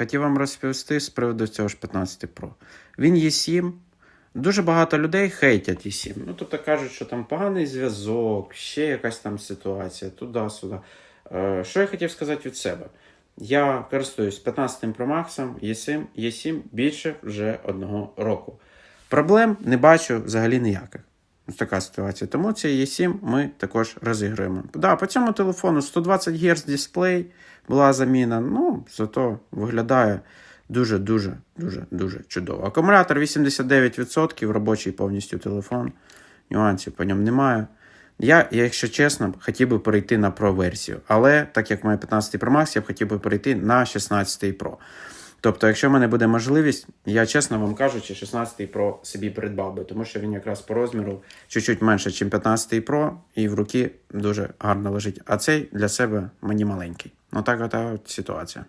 хотів вам розповісти з приводу цього ж 15 Pro. Він є 7. Дуже багато людей хейтять і 7. Ну, тобто кажуть, що там поганий зв'язок, ще якась там ситуація, туди-сюди. Е, що я хотів сказати від себе? Я користуюсь 15 Pro Max, є7, є7 більше вже одного року. Проблем не бачу взагалі ніяких. Така ситуація. Тому цей E7 ми також розіграємо. Да, по цьому телефону 120 Гц дисплей була заміна. Ну, зато виглядає дуже-дуже дуже дуже чудово. Акумулятор 89%, робочий повністю телефон. Нюансів по ньому немає. Я, якщо чесно, хотів би перейти на Pro версію, але так як має 15 Pro Max, я б хотів би перейти на 16 Pro. Тобто, якщо в мене буде можливість, я чесно вам кажучи, 16 Pro собі придбав би, тому що він якраз по розміру чуть-чуть менше, ніж 15 Pro, і в руки дуже гарно лежить. А цей для себе мені маленький. Ну так от ситуація.